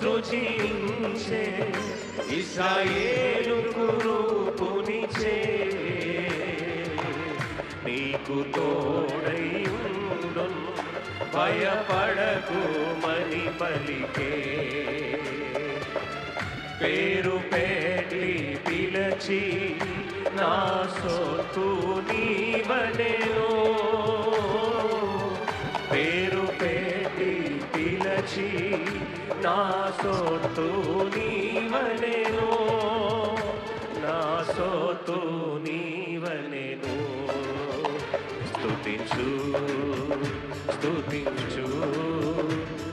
సృజించే ఇస్రాయేలుకు రూపునిచే నీకు తోడై భయపడకు మని పలికే. పేరు పెట్టి పిలచి నా సొత్తు నీవనెను. పేరు వచ్చి నా సోతు నీవనెను. నా సోతు నీవనెను. స్తుతించు స్తుతించు.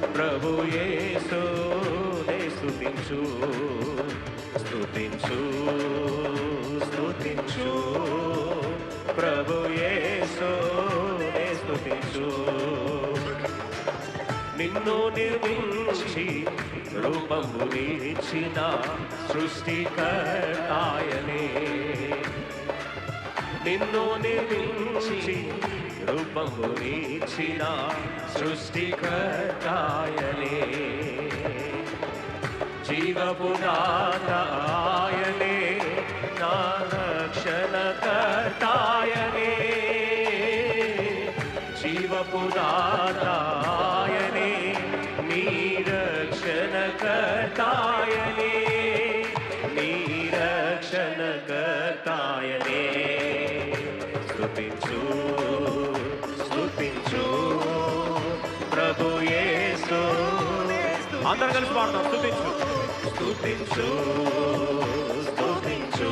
ప్రభు యేసునే స్తుతించు. స్తుతించు స్తుతించు. ప్రభు యేసునే స్తుతించు. నిన్ను నిర్మించి రూపము నిచ్చిన సృష్టికర్తాయనే. నిన్ను నిర్మించి రూపము నిచ్చిన సృష్టికర్తాయనే. జీవపునాథాయనే నా రక్షణకర్తాయనే జీవపునాథాయనే రక్షణకర్తాయనే నీ రక్షణ రక్షణకర్తాయనే. స్తుతించు స్తుతించు ప్రభు యేసు. అందరం కలిసి పాడదాం స్తుతించు. స్తుతించు స్తుతించు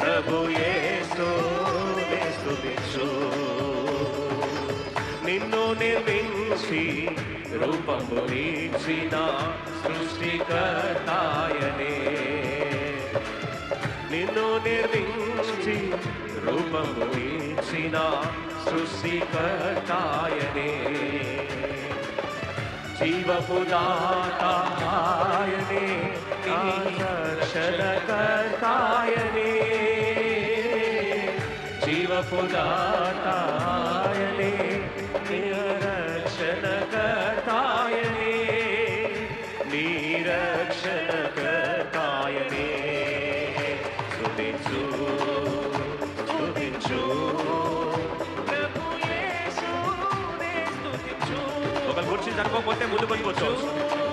ప్రభు యేసు. స్తుతించు. నిన్ను నిర్మించి రూపము వీక్షిన సృష్టికర్తాయనే. నిన్ను నిర్మించి రూపము వీక్షిన సృష్టికర్తాయనే. జీవపుదాతాయనే రక్షణకర్తాయనే జీవపుదాతాయనే జరగకపోతే ముందుకు వచ్చి